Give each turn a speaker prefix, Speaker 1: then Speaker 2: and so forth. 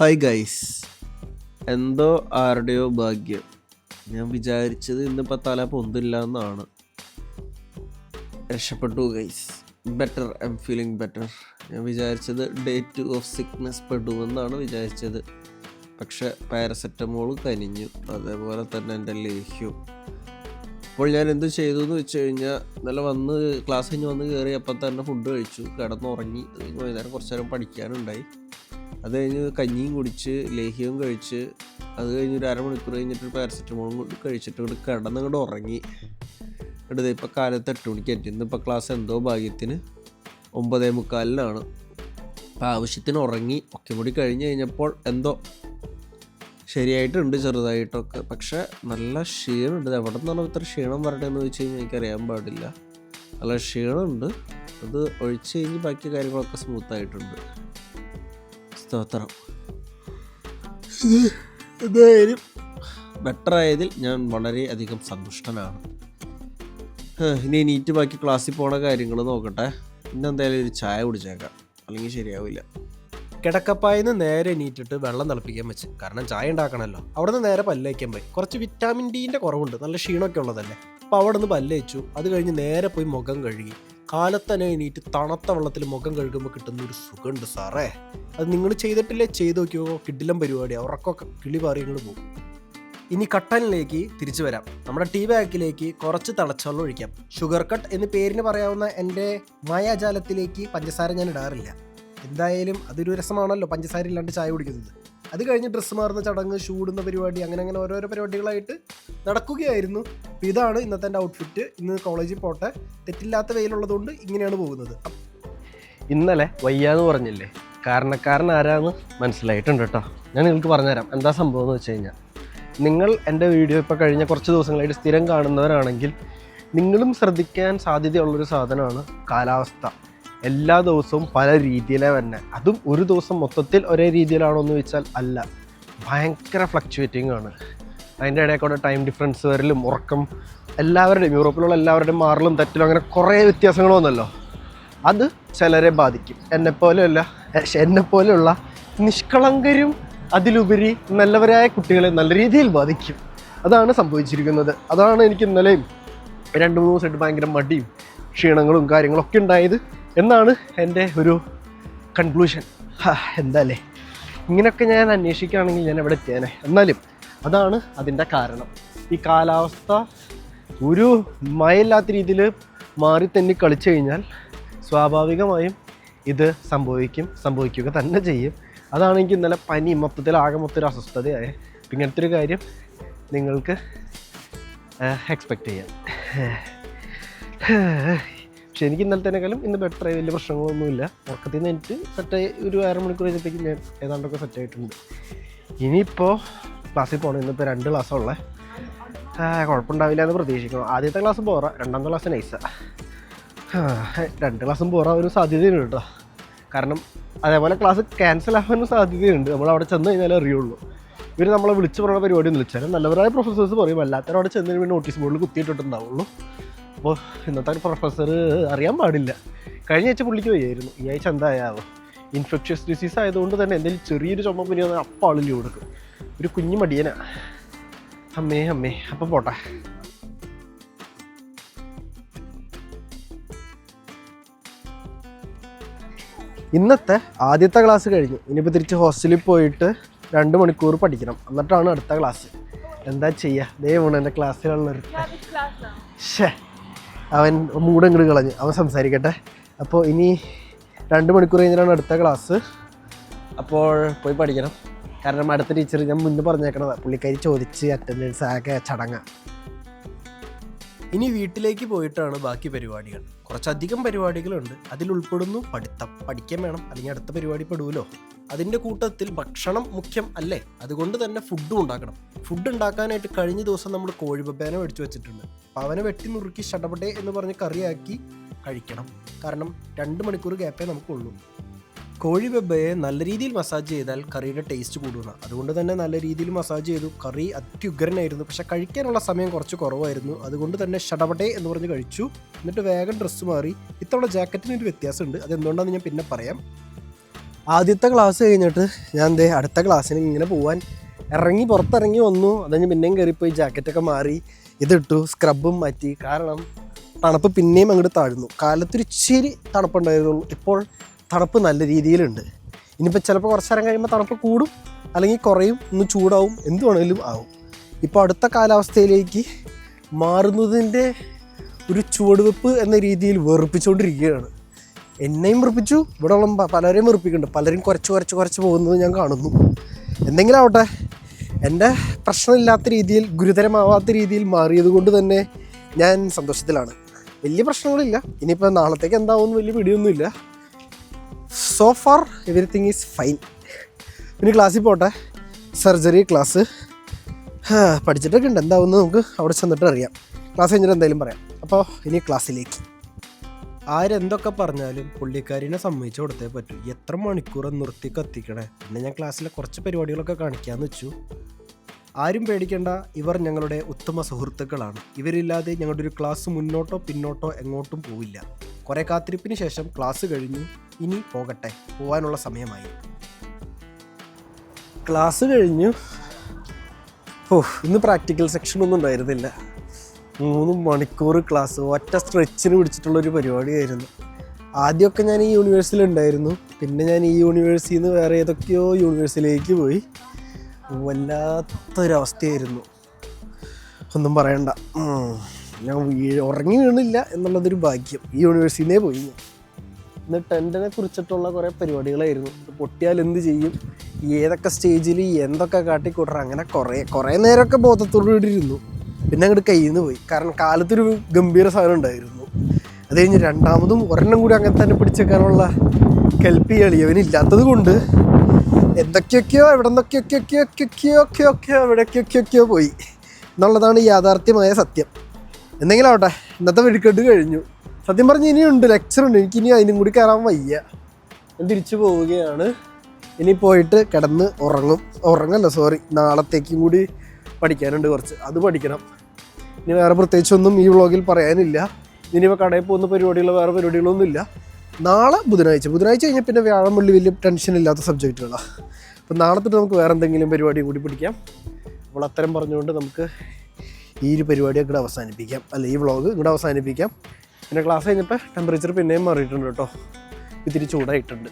Speaker 1: Hi guys എന്തോ ആരുടെയോ ഭാഗ്യം. ഞാൻ വിചാരിച്ചത് ഇന്നിപ്പോൾ തല പൊന്തില്ല എന്നാണ് രക്ഷപ്പെട്ടു guys better I'm feeling better ഞാൻ വിചാരിച്ചത് ഡേ ടു ഓഫ് സിക്നെസ് പെടുമെന്നാണ് വിചാരിച്ചത്. പക്ഷെ പാരസെറ്റമോൾ കനിഞ്ഞു. അതേപോലെ തന്നെ എന്റെ ലേഹ്യവും അപ്പോൾ ഞാൻ എന്ത് ചെയ്തു എന്ന് വെച്ച് കഴിഞ്ഞാൽ ഇന്നലെ വന്ന് ക്ലാസ് കഴിഞ്ഞ് വന്ന് കയറി അപ്പം തന്നെ ഫുഡ് കഴിച്ചു. കിടന്നുറങ്ങി. വൈകുന്നേരം കുറച്ച് നേരം പഠിക്കാനുണ്ടായി. അത് കഴിഞ്ഞ് കഞ്ഞിയും കുടിച്ച് ലേഹ്യവും കഴിച്ച് അത് കഴിഞ്ഞ് ഒരു അരമണിക്കൂർ കഴിഞ്ഞിട്ട് പാരസെറ്റമോളും കൊണ്ട് കഴിച്ചിട്ട് ഇവിടെ കിടന്നങ്ങോട്ട് ഉറങ്ങി. എന്നിട്ട് ഇപ്പോൾ കാലത്ത് എട്ട് മണിക്ക് എത്തി ഇന്നിപ്പോൾ ക്ലാസ് എന്തോ ഭാഗ്യത്തിന് ഒമ്പതേ മുക്കാലിനാണ്. അപ്പോൾ ആവശ്യത്തിന് ഉറങ്ങി ഒക്കെ കൂടി കഴിഞ്ഞ് കഴിഞ്ഞപ്പോൾ എന്തോ ശരിയായിട്ടുണ്ട് ചെറുതായിട്ടൊക്കെ. പക്ഷെ നല്ല ക്ഷീണമുണ്ട്. എവിടെ നിന്നാണ് ഇത്ര ക്ഷീണം വരട്ടെ എന്ന് വെച്ച് കഴിഞ്ഞാൽ എനിക്കറിയാൻ പാടില്ല. നല്ല ക്ഷീണമുണ്ട്. അത് ഒഴിച്ച് കഴിഞ്ഞ് ബാക്കി കാര്യങ്ങളൊക്കെ സ്മൂത്ത് ആയിട്ടുണ്ട്. സ്തോത്രം. ഇത് എന്തായാലും ബെറ്റർ ആയതിൽ ഞാൻ വളരെയധികം സന്തുഷ്ടനാണ്. ഇനി നീറ്റ് ബാക്കി ക്ലാസ്സിൽ പോണ കാര്യങ്ങൾ നോക്കട്ടെ. ഇന്ന് എന്തായാലും ഒരു ചായ കുടിച്ചേക്കാം. അല്ലെങ്കിൽ ശരിയാവില്ല.
Speaker 2: കിടക്കപ്പായിന്ന് നേരെ നീറ്റിട്ട് വെള്ളം തിളപ്പിക്കാൻ വെച്ച്. കാരണം ചായ ഉണ്ടാക്കണമല്ലോ അവിടെ നിന്ന് നേരെ പല്ലേക്കാൻ പോയി. കുറച്ച് വിറ്റാമിൻ ഡീന്റെ കുറവുണ്ട്. നല്ല ക്ഷീണമൊക്കെ ഉള്ളതല്ലേ. അപ്പോൾ അവിടെ നിന്ന് പല്ലേച്ചു അത് കഴിഞ്ഞ് നേരെ പോയി മുഖം കഴുകി. കാലത്തന്നെ എണീറ്റ് തണുത്ത വെള്ളത്തിൽ മുഖം കഴുകുമ്പോൾ കിട്ടുന്ന ഒരു സുഖമുണ്ട് സാറേ. അത് നിങ്ങൾ ചെയ്തിട്ടില്ലേ? ചെയ്ത് നോക്കിയോ? കിഡിലം പരിപാടി ഉറക്കമൊക്കെ കിളി പാറിയങ്ങൾ പോകും. ഇനി കട്ടനിലേക്ക് തിരിച്ചു വരാം. നമ്മുടെ ടീ ബാഗിലേക്ക് കുറച്ച് തിളച്ചവെള്ളം ഒഴിക്കാം. ഷുഗർ കട്ട് എന്ന് പേരിന് പറയാവുന്ന എന്റെ മായാജാലത്തിലേക്ക് പഞ്ചസാര ഞാൻ ഇടാറില്ല. എന്തായാലും അതൊരു രസമാണല്ലോ പഞ്ചസാര ഇല്ലാണ്ട് ചായ കുടിക്കുന്നത്. അത് കഴിഞ്ഞ് ഡ്രസ്സ് മാറുന്ന ചടങ്ങ് ഷൂടുന്ന പരിപാടി അങ്ങനെ അങ്ങനെ ഓരോരോ പരിപാടികളായിട്ട് നടക്കുകയായിരുന്നു. അപ്പോൾ ഇതാണ് ഇന്നത്തെ എന്റെ ഔട്ട്ഫിറ്റ് ഇന്ന് കോളേജിൽ പോട്ടെ. തെറ്റില്ലാത്ത വെയിലുള്ളതുകൊണ്ട് ഇങ്ങനെയാണ് പോകുന്നത്.
Speaker 3: ഇന്നലെ വയ്യാന്ന് പറഞ്ഞില്ലേ? കാരണക്കാരൻ ആരാന്ന് മനസ്സിലായിട്ടുണ്ട് കേട്ടോ. ഞാൻ നിങ്ങൾക്ക് പറഞ്ഞുതരാം. എന്താ സംഭവം എന്ന് വെച്ച് കഴിഞ്ഞാൽ നിങ്ങൾ എന്റെ വീഡിയോ ഇപ്പോൾ കഴിഞ്ഞ കുറച്ച് ദിവസങ്ങളായിട്ട് സ്ഥിരം കാണുന്നവരാണെങ്കിൽ നിങ്ങളും ശ്രദ്ധിക്കാൻ സാധ്യതയുള്ളൊരു സാധനമാണ് കാലാവസ്ഥ. എല്ലാ ദിവസവും പല രീതിയിലേ തന്നെ അതും ഒരു ദിവസം മൊത്തത്തിൽ ഒരേ രീതിയിലാണോ എന്ന് ചോദിച്ചാൽ അല്ല. ഭയങ്കര ഫ്ലക്ച്വേറ്റിംഗ് ആണ്. അതിന്റെ ഇടയിൽ കൂടെ ടൈം ഡിഫറൻസ് വരലും ഉറക്കം എല്ലാവരുടെയും യൂറോപ്പിലുള്ള എല്ലാവരുടെയും മാറലും തെറ്റിലും അങ്ങനെ കുറേ വ്യത്യാസങ്ങൾ വന്നല്ലോ. അത് ചിലരെ ബാധിക്കും. എന്നെപ്പോലെയല്ല എന്നെപ്പോലെയുള്ള നിഷ്കളങ്കരും അതിലുപരി നല്ലവരായ കുട്ടികളെ നല്ല രീതിയിൽ ബാധിക്കും. അതാണ് സംഭവിച്ചിരിക്കുന്നത്. അതാണ് എനിക്ക് ഇന്നലെയും രണ്ട് മൂന്ന് ദിവസമായിട്ട് ഭയങ്കര മടിയും ക്ഷീണങ്ങളും കാര്യങ്ങളൊക്കെ ഉണ്ടായത്. എന്നാണ് എന്റെ ഒരു കൺക്ലൂഷൻ എന്താല്ലേ ഇങ്ങനെയൊക്കെ ഞാൻ അന്വേഷിക്കുകയാണെങ്കിൽ ഞാൻ എവിടെ എത്തിയാനെ? എന്നാലും അതാണ് അതിന്റെ കാരണം. ഈ കാലാവസ്ഥ ഒരു മയല്ലാത്ത രീതിയിൽ മാറി തന്നെ കളിച്ചു കഴിഞ്ഞാൽ സ്വാഭാവികമായും ഇത് സംഭവിക്കും സംഭവിക്കുക തന്നെ ചെയ്യും. അതാണ് എനിക്ക് ഇന്നലെ പനി മൊത്തത്തിൽ ആകെ മൊത്തം ഒരു അസ്വസ്ഥതയായ. ഇങ്ങനത്തെ ഒരു കാര്യം നിങ്ങൾക്ക് എക്സ്പെക്റ്റ് ചെയ്യാം. പക്ഷെ എനിക്ക് ഇന്നലത്തേക്കാളും ഇന്ന് ബെറ്റർ ആയി വലിയ പ്രശ്നങ്ങളൊന്നുമില്ല. ഉറക്കത്തിൽ നിന്ന് എനിക്ക് സെറ്റായി ഒരു അരമണിക്കൂർ കഴിഞ്ഞത്തേക്ക് ഞാൻ ഏതാണ്ടൊക്കെ സെറ്റ് ആയിട്ടുണ്ട്. ഇനിയിപ്പോൾ ക്ലാസ്സിൽ പോകണം ഇന്നിപ്പോൾ രണ്ട് ക്ലാസ്സുള്ളേ കുഴപ്പമുണ്ടാവില്ല എന്ന് പ്രതീക്ഷിക്കണം ആദ്യത്തെ ക്ലാസ് പോറ രണ്ടാമത്തെ ക്ലാസ് നൈസാണ് രണ്ട് ക്ലാസ്സും പോറാൻ ഒരു സാധ്യതയുണ്ട് കേട്ടോ. കാരണം അതേപോലെ ക്ലാസ് ക്യാൻസൽ ആവാനും സാധ്യതയുണ്ട്. നമ്മൾ അവിടെ ചെന്ന് കഴിഞ്ഞാലേ അറിയുള്ളൂ. ഇവർ നമ്മളെ വിളിച്ച് പറയുന്ന പരിപാടി ഒന്നും വിളിച്ചാൽ നല്ലവരായ പ്രൊഫസേഴ്സ് പറയും അല്ലാത്തവരവിടെ ചെന്ന് കഴിഞ്ഞാൽ നോട്ടീസ് ബോർഡിൽ കുത്തിയിട്ടിട്ടുണ്ടാവുള്ളൂ. അപ്പോൾ ഇന്നത്തെ പ്രൊഫസർ അറിയാൻ പാടില്ല. കഴിഞ്ഞ ആഴ്ച പുള്ളിക്ക് വയ്യായിരുന്നു. ഈ ആഴ്ച എന്തായാവോ ഇൻഫെക്ഷ്യസ് ഡിസീസ് ആയതുകൊണ്ട് തന്നെ എന്തെങ്കിലും ചെറിയൊരു ചുമ പിന്നെ അപ്പം ആളിൽ കൊടുക്കും ഒരു കുഞ്ഞു മടിയനാ. അമ്മേ അമ്മേ. അപ്പം പോട്ടെ. ഇന്നത്തെ ആദ്യത്തെ ക്ലാസ് കഴിഞ്ഞു. ഇനിയിപ്പോൾ തിരിച്ച് ഹോസ്റ്റലിൽ പോയിട്ട് രണ്ട് മണിക്കൂർ പഠിക്കണം. എന്നിട്ടാണ് അടുത്ത ക്ലാസ് എന്താ ചെയ്യുക ദൈവമാണ് എന്റെ ക്ലാസ്സിലുള്ളൊരു ഷേ അവൻ മൂടങ്ങോട് കളഞ്ഞ്. അവൻ സംസാരിക്കട്ടെ. അപ്പോൾ ഇനി രണ്ട് മണിക്കൂർ കഴിഞ്ഞാണ് അടുത്ത ക്ലാസ് അപ്പോൾ പോയി പഠിക്കണം. കാരണം അടുത്ത ടീച്ചർ ഞാൻ മുന്നേ പറഞ്ഞേക്കണത്. പുള്ളിക്കാരി ചോദിച്ച് അറ്റൻഡൻസ് ആകെ ചടങ്ങ.
Speaker 2: ഇനി വീട്ടിലേക്ക് പോയിട്ടാണ് ബാക്കി പരിപാടികൾ. കുറച്ചധികം പരിപാടികളുണ്ട്. അതിൽ ഉൾപ്പെടുന്നു പഠിത്തം. പഠിക്കാൻ വേണം. അല്ലെങ്കിൽ അടുത്ത പരിപാടി പെടുമല്ലോ അതിന്റെ കൂട്ടത്തിൽ ഭക്ഷണം മുഖ്യം അല്ലേ? അതുകൊണ്ട് തന്നെ ഫുഡും ഉണ്ടാക്കണം. ഫുഡ് ഉണ്ടാക്കാനായിട്ട് കഴിഞ്ഞ ദിവസം നമ്മൾ കോഴിബബേനെ മേടിച്ചു വെച്ചിട്ടുണ്ട്. അപ്പം അവനെ വെട്ടി നുറുക്കി ഷടപടേ എന്ന് പറഞ്ഞ് കറിയാക്കി കഴിക്കണം. കാരണം രണ്ട് മണിക്കൂർ ഗ്യാപ്പേ നമുക്കുള്ളൂ. കോഴി ബെബയെ നല്ല രീതിയിൽ മസാജ് ചെയ്താൽ കറിയുടെ ടേസ്റ്റ് കൂടുന്ന അതുകൊണ്ട് തന്നെ നല്ല രീതിയിൽ മസാജ് ചെയ്തു. കറി അത്യുഗ്രനായിരുന്നു. പക്ഷെ കഴിക്കാനുള്ള സമയം കുറച്ച് കുറവായിരുന്നു. അതുകൊണ്ട് തന്നെ ഷടപടേ എന്ന് പറഞ്ഞ് കഴിച്ചു. എന്നിട്ട് വേഗം ഡ്രസ്സ് മാറി. ഇത്തവണ ജാക്കറ്റിന് ഒരു വ്യത്യാസമുണ്ട്. അത് എന്തുകൊണ്ടാണെന്ന് ഞാൻ പിന്നെ പറയാം.
Speaker 3: ആദ്യത്തെ ക്ലാസ് കഴിഞ്ഞിട്ട് ഞാൻ എന്തേ അടുത്ത ക്ലാസ്സിന് ഇങ്ങനെ പോവാൻ ഇറങ്ങി പുറത്തിറങ്ങി വന്നു. അതഞ്ഞ് പിന്നെയും കയറിപ്പോയി ജാക്കറ്റൊക്കെ മാറി ഇതിട്ടു സ്ക്രബും മാറ്റി. കാരണം തണുപ്പ് പിന്നെയും അങ്ങോട്ട് താഴ്ന്നു. കാലത്തൊരിച്ചിരി തണുപ്പുണ്ടായിരുന്നുള്ളൂ. ഇപ്പോൾ തണുപ്പ് നല്ല രീതിയിലുണ്ട്. ഇനിയിപ്പോൾ ചിലപ്പോൾ കുറച്ച് നേരം കഴിയുമ്പോൾ തണുപ്പ് കൂടും അല്ലെങ്കിൽ കുറയും ഒന്ന് ചൂടാവും എന്ത് വേണമെങ്കിലും ആവും. ഇപ്പോൾ അടുത്ത കാലാവസ്ഥയിലേക്ക് മാറുന്നതിന്റെ ഒരു ചുവടുവെപ്പ് എന്ന രീതിയിൽ വെറുപ്പിച്ചുകൊണ്ടിരിക്കുകയാണ് എന്നെയും വെറുപ്പിച്ചു ഇവിടെ ഉള്ള പലരെയും വെറുപ്പിക്കുന്നുണ്ട് പലരും കുറച്ച് കുറച്ച് കുറച്ച് പോകുന്നത് ഞാൻ കാണുന്നു. എന്തെങ്കിലും ആവട്ടെ. എന്റെ പ്രശ്നമില്ലാത്ത രീതിയിൽ ഗുരുതരമാവാത്ത രീതിയിൽ മാറിയത് കൊണ്ട് തന്നെ ഞാൻ സന്തോഷത്തിലാണ്. വലിയ പ്രശ്നങ്ങളില്ല. ഇനിയിപ്പോൾ നാളത്തേക്ക് എന്താവും വലിയ പിടിയൊന്നുമില്ല. So far everything is fine ഇനി ക്ലാസ്സിൽ പോട്ടെ. സർജറി ക്ലാസ് പഠിച്ചിട്ടൊക്കെ ഉണ്ട്. എന്താവുമെന്ന് നമുക്ക് അവിടെ ചെന്നിട്ട് അറിയാം. ക്ലാസ് കഴിഞ്ഞിട്ട് എന്തായാലും പറയാം. അപ്പോൾ ഇനി ക്ലാസ്സിലേക്ക് ആരെന്തൊക്കെ പറഞ്ഞാലും പുള്ളിക്കാരിനെ സമ്മതിച്ചു കൊടുത്തേ പറ്റൂ. എത്ര മണിക്കൂർ നിർത്തി കത്തിക്കണേ? പിന്നെ ഞാൻ ക്ലാസ്സിലെ കുറച്ച് പരിപാടികളൊക്കെ കാണിക്കാമെന്ന് വെച്ചു. ആരും പേടിക്കേണ്ട. ഇവർ ഞങ്ങളുടെ ഉത്തമ സുഹൃത്തുക്കളാണ്. ഇവരില്ലാതെ ഞങ്ങളുടെ ഒരു ക്ലാസ് മുന്നോട്ടോ പിന്നോട്ടോ എങ്ങോട്ടും പോവില്ല. കുറേ കാത്തിരിപ്പിന് ശേഷം ക്ലാസ് കഴിഞ്ഞു. ഇനി പോകട്ടെ. പോവാനുള്ള സമയമായി. ക്ലാസ് കഴിഞ്ഞു. ഓ ഇന്ന് പ്രാക്ടിക്കൽ സെക്ഷൻ ഒന്നും ഉണ്ടായിരുന്നില്ല. മൂന്ന് മണിക്കൂർ ക്ലാസ് ഒറ്റ സ്ട്രെച്ചിന് പിടിച്ചിട്ടുള്ളൊരു പരിപാടിയായിരുന്നു. ആദ്യമൊക്കെ ഞാൻ ഈ യൂണിവേഴ്സിൽ ഉണ്ടായിരുന്നു പിന്നെ ഞാൻ ഈ യൂണിവേഴ്സിൽ നിന്ന് വേറെ ഏതൊക്കെയോ യൂണിവേഴ്സിലേക്ക് പോയി. വല്ലാത്തൊരവസ്ഥയായിരുന്നു. ഒന്നും പറയണ്ട. ഞാൻ ഉറങ്ങി വീണില്ല എന്നുള്ളതൊരു ഭാഗ്യം. ഈ യൂണിവേഴ്സിറ്റിന്നേ പോയി ഞാൻ. ഇന്ന് ടെന്റിനെ കുറിച്ചിട്ടുള്ള കുറേ പരിപാടികളായിരുന്നു. പൊട്ടിയാൽ എന്ത് ചെയ്യും? ഏതൊക്കെ സ്റ്റേജിൽ എന്തൊക്കെ കാട്ടിക്കൂട്ടറ അങ്ങനെ കുറേ കുറേ നേരമൊക്കെ ബോധത്തോടു കൂടി ഇരുന്നു. പിന്നെ അങ്ങോട്ട് കയ്യിൽ നിന്ന് പോയി. കാരണം കാലത്തൊരു ഗംഭീര സാധനം ഉണ്ടായിരുന്നു. അത് കഴിഞ്ഞ് രണ്ടാമതും ഒരെണ്ണം കൂടി അങ്ങനെ തന്നെ പിടിച്ചേക്കാനുള്ള കെൽപ്പി എളിയവനില്ലാത്തത് കൊണ്ട് എന്തൊക്കെയൊക്കെയോ എവിടെ നിന്നൊക്കെയൊക്കെയൊക്കെയൊക്കെയൊക്കെയൊക്കെയോ എവിടെയൊക്കെയൊക്കെയൊക്കെയോ പോയി. എന്നുള്ളതാണ് യാഥാർത്ഥ്യമായ സത്യം. എന്തെങ്കിലും ആവട്ടെ ഇന്നത്തെ വെടിക്കെട്ട് കഴിഞ്ഞു. സത്യം പറഞ്ഞ് ഇനിയുണ്ട് ലെക്ചർ ഉണ്ട്. എനിക്ക് ഇനി അതിനും കൂടി കയറാൻ വയ്യ. ഞാൻ തിരിച്ചു പോവുകയാണ്. ഇനി പോയിട്ട് കിടന്ന് ഉറങ്ങും. ഉറങ്ങല്ല സോറി നാളത്തേക്കും കൂടി പഠിക്കാനുണ്ട് കുറച്ച്. അത് പഠിക്കണം. ഇനി വേറെ പ്രത്യേകിച്ചൊന്നും ഈ വ്ളോഗിൽ പറയാനില്ല. ഇനിയിപ്പോൾ കടയിൽ പോകുന്ന പരിപാടികളോ വേറെ പരിപാടികളൊന്നും ഇല്ല നാളെ ബുധനാഴ്ച. ബുധനാഴ്ച കഴിഞ്ഞാൽ പിന്നെ വ്യാഴം വെള്ളി വലിയ ടെൻഷൻ ഇല്ലാത്ത സബ്ജക്റ്റുകളാണ് അപ്പം നാളെ തൊട്ട് നമുക്ക് വേറെ എന്തെങ്കിലും പരിപാടി കൂടി പിടിക്കാം. അപ്പോൾ അത്തരം പറഞ്ഞുകൊണ്ട് നമുക്ക് ഈ ഒരു പരിപാടി ഇവിടെ അവസാനിപ്പിക്കാം. അല്ല ഈ വ്ളോഗ് ഇവിടെ അവസാനിപ്പിക്കാം. പിന്നെ ക്ലാസ് കഴിഞ്ഞപ്പോൾ ടെമ്പറേച്ചർ പിന്നെയും മാറിയിട്ടുണ്ട് കേട്ടോ. ഇത്തിരി ചൂടായിട്ടുണ്ട്.